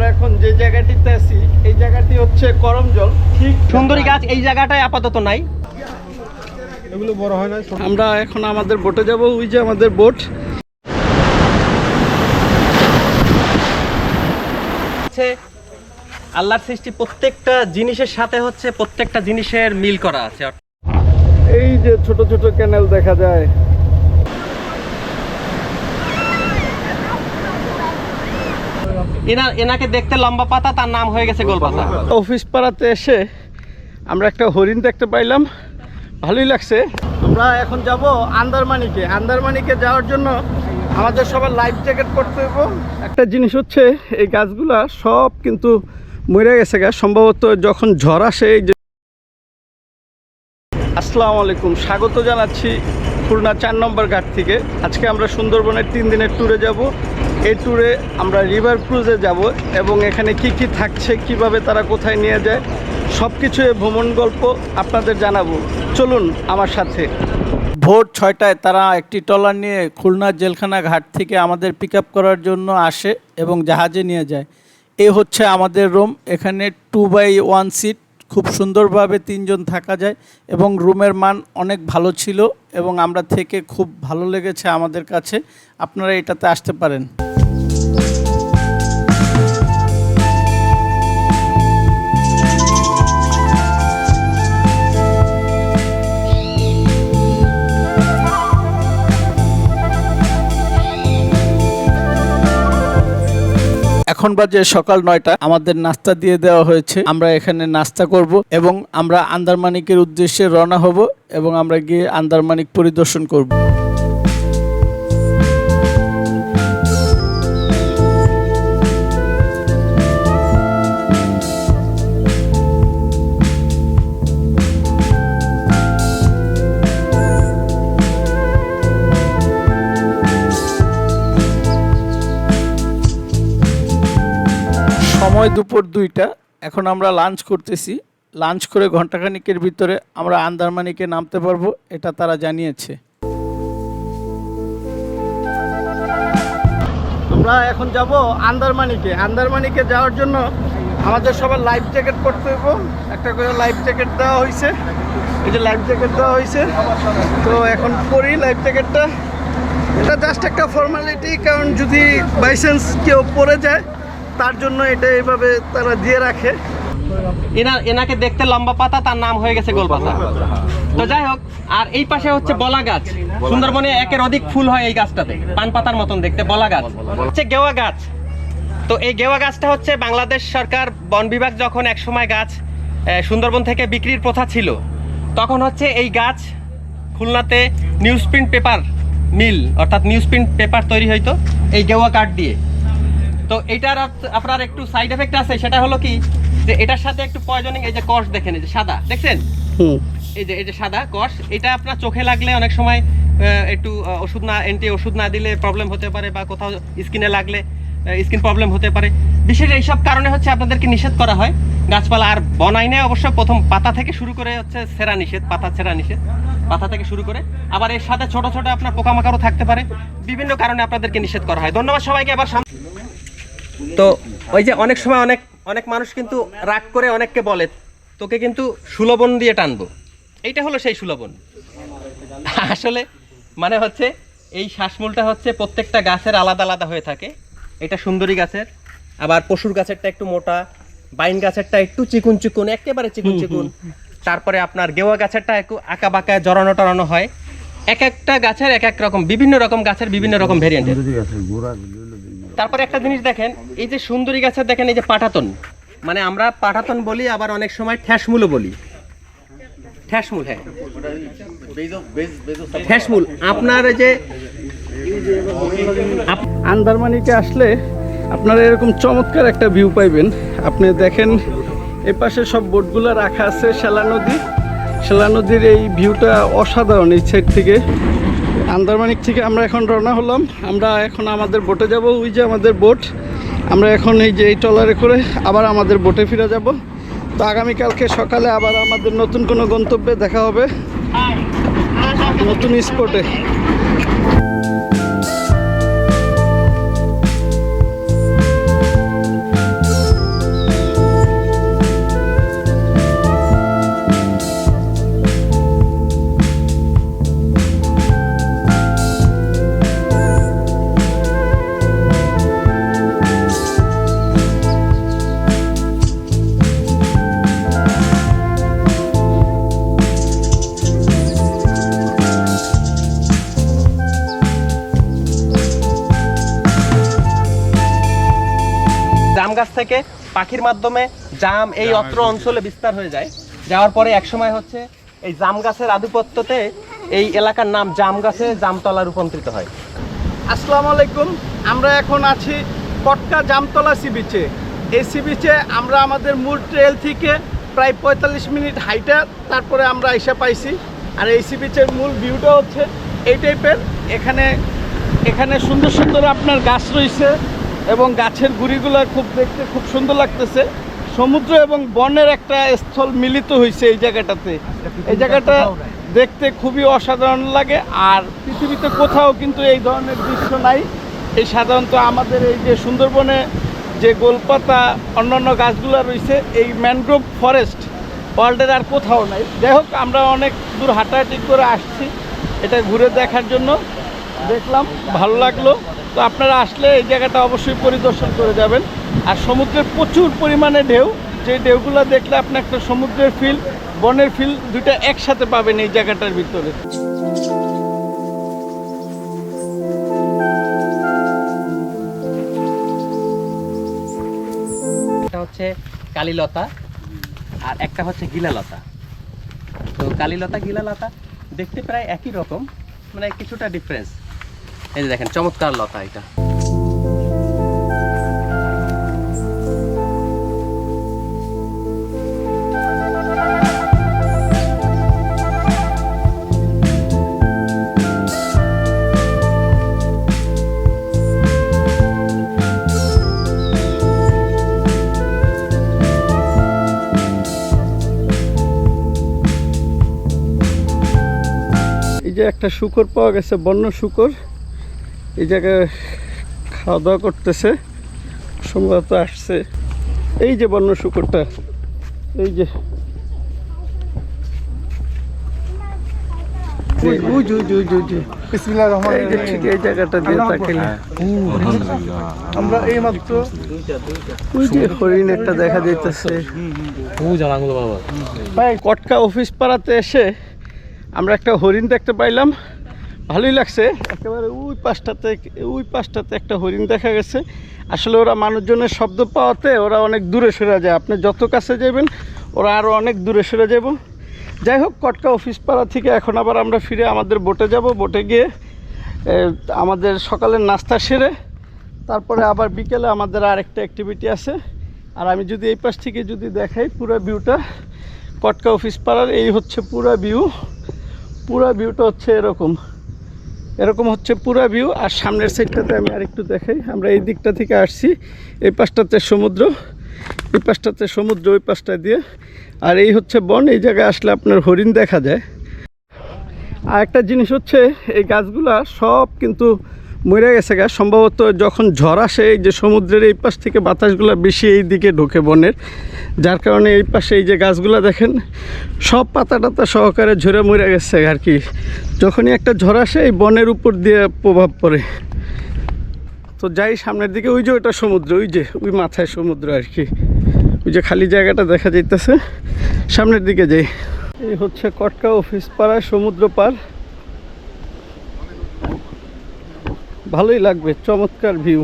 আমরা এখন যে জায়গাটিতে আছি এই জায়গাটি হচ্ছে করমজল। ঠিক সুন্দরী গাছ এই জায়গাটায় আপাতত নাই। এগুলো বড় হয় না আমরা এখন আমাদের বোটে যাব ওই যে আমাদের বোট। আল্লাহর সৃষ্টি প্রত্যেকটা জিনিসের সাথে হচ্ছে প্রত্যেকটা জিনিসের মিল করা আছে। এই যে ছোট ছোট ক্যানেল দেখা যায়। এনা এনাকে দেখতে লম্বা পাতা তার নাম হয়ে গেছে গোল পাতা। অফিস পাড়াতে এসে আমরা একটা হরিণ দেখতে পাইলাম। ভালোই লাগছে। আমরা এখন যাব আন্দারমানিকে। আন্দারমানিকে যাওয়ার জন্য আমাদের সবার লাইফ জ্যাকেট করতে হইব। একটা জিনিস হচ্ছে এই গাছগুলা সব কিন্তু মরে গেছে গাছ সম্ভবত যখন ঝড় আসে এই যে আসসালামু আলাইকুম। স্বাগত জানাচ্ছি খুলনা চার নম্বর ঘাট থেকে। আজকে আমরা সুন্দরবনের তিন দিনের ট্যুরে যাব। এই ট্যুরে আমরা রিভার ক্রুজে যাব এবং এখানে কি কি থাকছে, কীভাবে তারা কোথায় নিয়ে যায় সব কিছু ভ্রমণ গল্প আপনাদের জানাব। চলুন আমার সাথে। ভোর ছয়টায় তারা একটি ট্রলার নিয়ে খুলনা জেলখানা ঘাট থেকে আমাদের পিক করার জন্য আসে এবং জাহাজে নিয়ে যায়। এ হচ্ছে আমাদের রুম এখানে টু বাই ওয়ান সিট খুব সুন্দরভাবে তিনজন থাকা যায় এবং রুমের মান অনেক ভালো ছিল এবং আমরা থেকে খুব ভালো লেগেছে আমাদের কাছে। আপনারা এটাতে আসতে পারেন। এখন বাজে সকাল নয়টা। আমাদের নাস্তা দিয়ে দেওয়া হয়েছে। আমরা এখানে নাস্তা করব এবং আমরা আন্দারমানিকের উদ্দেশ্যে রওনা হব এবং আমরা গিয়ে আন্দারমানিক পরিদর্শন করব। সময় দুপুর দুইটা। এখন আমরা লাঞ্চ করতেছি। লাঞ্চ করে ঘন্টাখানিকের ভিতরে আমরা আন্দারমানিকে নামতে পারব, এটা তারা জানিয়েছে। আমরা এখন যাব আন্দারমানিকে আন্দারমানিকে যাওয়ার জন্য আমাদের সবার লাইফ জ্যাকেট পরতে হইব। একটা করে লাইফ জ্যাকেট দেওয়া হয়েছে এই যে লাইফ জ্যাকেট দেওয়া হয়েছে তো এখন পরি লাইফ জ্যাকেটটা এটা জাস্ট একটা ফর্মালিটি কারণ যদি বাইচান্স কেউ পড়ে যায় তার জন্য এটা এইভাবে তারা দিয়ে রাখে। এনা এনাকে দেখতে লম্বা পাতা, তার নাম হয়ে গেছে গোলপাতা তো যাই হোক, আর এই পাশে হচ্ছে বলা গাছ। সুন্দরবনে একের অধিক ফুল হয় এই গাছটাতে। পান পাতার মতন দেখতে, বলা গাছ। হচ্ছে গেওয়া গাছ। তো এই গেওয়া গাছটা হচ্ছে বাংলাদেশ সরকার বন বিভাগ যখন এক সময় গাছ সুন্দরবন থেকে বিক্রির প্রথা ছিল, তখন হচ্ছে এই গাছ খুলনাতে নিউজ প্রিন্ট পেপার মিল অর্থাৎ নিউজ প্রিন্ট পেপার তৈরি হইতো, এই গেওয়া কাঠ দিয়ে। তো এটার আপনার একটু সাইড এফেক্ট আছে সেটা হলো কি যে এটার সাথে একটু পয়জনিং এই যে কষ দেখেন এই যে সাদা দেখছেন? এই যে এই যে সাদা কষ এটা আপনার চোখে লাগলে অনেক সময় একটু ওষুধ না অ্যান্টি ওষুধ না দিলে প্রবলেম হতে পারে বা কোথাও স্কিনে লাগলে স্কিন প্রবলেম হতে পারে। বিশেষ এইসব কারণে হচ্ছে আপনাদেরকে নিষেধ করা হয়। গাছপালা আর বন আইনে অবশ্য প্রথম পাতা থেকে শুরু করে হচ্ছে সেরা নিষেধ পাতা ছেঁড়া নিষেধ পাতা থেকে শুরু করে। আবার এর সাথে ছোট ছোট আপনার পোকামাকড়ও থাকতে পারে। বিভিন্ন কারণে আপনাদেরকে নিষেধ করা হয়। ধন্যবাদ সবাইকে আবার সাম- তো ওই যে অনেক সময় অনেক অনেক মানুষ কিন্তু রাগ করে অনেককে বলে তোকে কিন্তু সুলভন দিয়ে টানবো। এইটা হলো সেই সুলভন। আসলে মানে হচ্ছে এই শ্বাসমূলটা হচ্ছে প্রত্যেকটা গাছের আলাদা আলাদা হয়ে থাকে। এটা সুন্দরী গাছের আবার পশুর গাছেরটা একটু মোটা বাইন গাছেরটা একটু চিকুন চিকুন একেবারে চিকুন চিকুন। তারপরে আপনার গেওয়া গাছেরটা একটু আঁকা বাঁকা জড়ানো টড়ানো হয়। এক একটা গাছের এক এক রকম বিভিন্ন রকম গাছের বিভিন্ন রকম ভেরিয়েন্টের তারপরে একটা জিনিস দেখেন, এই যে সুন্দরী গাছের দেখেন, এই যে পাটাতন মানে আমরা পাটাতন বলি, আবার অনেক সময় ঠ্যাসমূলও বলি। ঠ্যাসমূল হ্যাঁ। ঠ্যাসমূল আপনার যে আন্দারমানিকে আসলে আপনারা এরকম চমৎকার একটা ভিউ পাইবেন। আপনি দেখেন, এ পাশে সব বোটগুলো রাখা আছেশেলা নদী। শেলা নদীর এই ভিউটা অসাধারণ এই সাইড থেকে। আন্দারমানিক থেকে আমরা এখন রওনা হলাম। আমরা এখন আমাদের বোটে যাব ওই যে আমাদের বোট আমরা এখন এই যে এই ট্রলারে করে আবার আমাদের বোটে ফিরে যাব। তো আগামীকালকে সকালে আবার আমাদের নতুন কোনো গন্তব্যে দেখা হবে। নতুন স্পটে থেকে পাখির মাধ্যমে জাম এই অত্র অঞ্চলে বিস্তার হয়ে যায়। যাওয়ার পরে একসময় হচ্ছে এই জাম গাছের আধিপত্যতে এই এলাকার নাম জাম গাছে জামতলা রূপান্তরিত হয়। আসসালামু আলাইকুম। আমরা এখন আছি কটকা জামতলা সি বিচে এই সি বিচে আমরা আমাদের মূল ট্রেল থেকে প্রায় পঁয়তাল্লিশ মিনিট হাইটা তারপরে আমরা এসে পাইছি। আর এই সি বিচের মূল ভিউটা হচ্ছে এই টাইপের এখানে এখানে সুন্দর সুন্দর আপনার গাছ রয়েছে। এবং গাছের গুড়িগুলো খুব দেখতে খুব সুন্দর লাগতেছে। সমুদ্র এবং বনের একটা স্থল মিলিত হয়েছে এই জায়গাটাতে। এই জায়গাটা দেখতে খুবই অসাধারণ লাগে, আর পৃথিবীতে কোথাও কিন্তু এই ধরনের দৃশ্য নাই। এই সাধারণত আমাদের এই যে সুন্দরবনে যে গোলপাতা, অন্যান্য গাছগুলো রয়েছে, এই ম্যানগ্রোভ ফরেস্ট ওয়ার্ল্ডের আর কোথাও নাই। যাই হোক, আমরা অনেক দূর হাঁটাহাঁটি করে আসছি, এটা ঘুরে দেখার জন্য। দেখলাম, ভালো লাগল। তো আপনারা আসলে এই জায়গাটা অবশ্যই পরিদর্শন করে যাবেন। আর সমুদ্রের প্রচুর পরিমাণে ঢেউ, যে ঢেউগুলো দেখলে আপনি একটা সমুদ্রের ফিল বনের ফিল দুইটা একসাথে পাবেন এই জায়গাটার ভিতরে। একটা হচ্ছে কালীলতা, আর একটা হচ্ছে গিলালতা। তো কালীলতা, গিলালতা দেখতে প্রায় একই রকম মানে কিছুটা ডিফারেন্স এই যে দেখেন চমৎকার লতা এটা। যে একটা শুকর পাওয়া গেছে বন্য শুকর। এই জায়গায় খাওয়া দাওয়া করতেছে সম্ভবত আসছে। এই যে বন্য শুকরটা এই যে। আমরা এই মাত্র ওই যে হরিণ একটা দেখা যাইতেছে ভাই কটকা অফিস পাড়াতে এসে আমরা একটা হরিণ দেখতে পাইলাম। ভালোই লাগছে। একেবারে ওই পাশটাতে ওই পাশটাতে একটা হরিণ দেখা গেছে। আসলে ওরা মানুষজনের শব্দ পাওয়াতে ওরা অনেক দূরে সরে যায়। আপনি যত কাছে যাবেন, ওরা আরও অনেক দূরে সরে যাব। যাই হোক, কটকা অফিস পাড়া থেকে এখন আবার আমরা ফিরে আমাদের বোটে যাব। বোটে গিয়ে আমাদের সকালের নাস্তা সেরে, তারপরে আবার বিকেলে আমাদের আরেকটা অ্যাক্টিভিটি আছে। আর আমি যদি এই পাশ থেকে যদি দেখাই পুরো ভিউটা কটকা অফিস পাড়ার এই হচ্ছে পুরো ভিউ পুরো ভিউটা হচ্ছে এরকম। এরকম হচ্ছে পুরা ভিউ। আর সামনের সাইডটাতে আমি আরেকটু দেখাই। আমরা এই দিকটা থেকে আসছি, এই পাশটাতে সমুদ্র, এই পাশটাতে সমুদ্র, ওই পাশটা দিয়ে। আর এই হচ্ছে বন, এই জায়গায় আসলে আপনার হরিণ দেখা যায়। আর একটা জিনিস হচ্ছে, এই গাছগুলা সব কিন্তু মরে গেছে গা। সম্ভবত যখন ঝড় আসে, এই যে সমুদ্রের এই পাশ থেকে বাতাসগুলো বেশি এই দিকে ঢোকে বনের, যার কারণে এই পাশে এই যে গাছগুলো দেখেন, সব পাতা টাতা সহকারে ঝরে মরে গেছে আর কি। যখনই একটা ঝড় আসে, এই বনের উপর দিয়ে প্রভাব পড়ে। তো যাই, সামনের দিকে ওই যে ওইটা সমুদ্র, ওই যে, ওই মাথায় সমুদ্র আর কি। ওই যে খালি জায়গাটা দেখা যাইতেছে। সামনের দিকে যাই। এই হচ্ছে কটকা অফিস পাড়ায় সমুদ্র পার। ভালোই লাগবে, চমৎকার ভিউ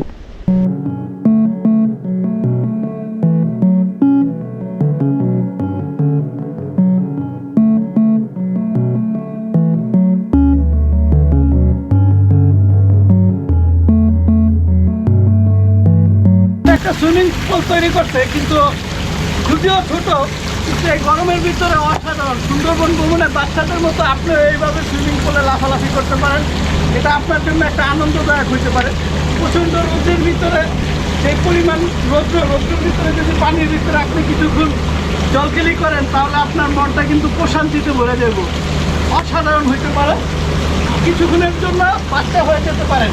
একটা সুইমিং পুল তৈরি করছে, কিন্তু যদিও ছোট, কিন্তু এই গরমের ভিতরে অসাধারণ। সুন্দরবন ভ্রমণে বাচ্চাদের মতো আপনি এইভাবে সুইমিং পুলে লাফালাফি করতে পারেন। এটা আপনার জন্য একটা আনন্দদায়ক হইতে পারে। প্রচণ্ড রোদের ভিতরে যে পরিমাণ রৌদ্র, রৌদ্রের ভিতরে যদি পানির ভিতরে আপনি কিছুক্ষণ জলকেলি করেন, তাহলে আপনার মনটা কিন্তু প্রশান্তিতে ভরে যাব অসাধারণ হইতে পারে। কিছুক্ষণের জন্য বাচ্চা হয়ে যেতে পারেন।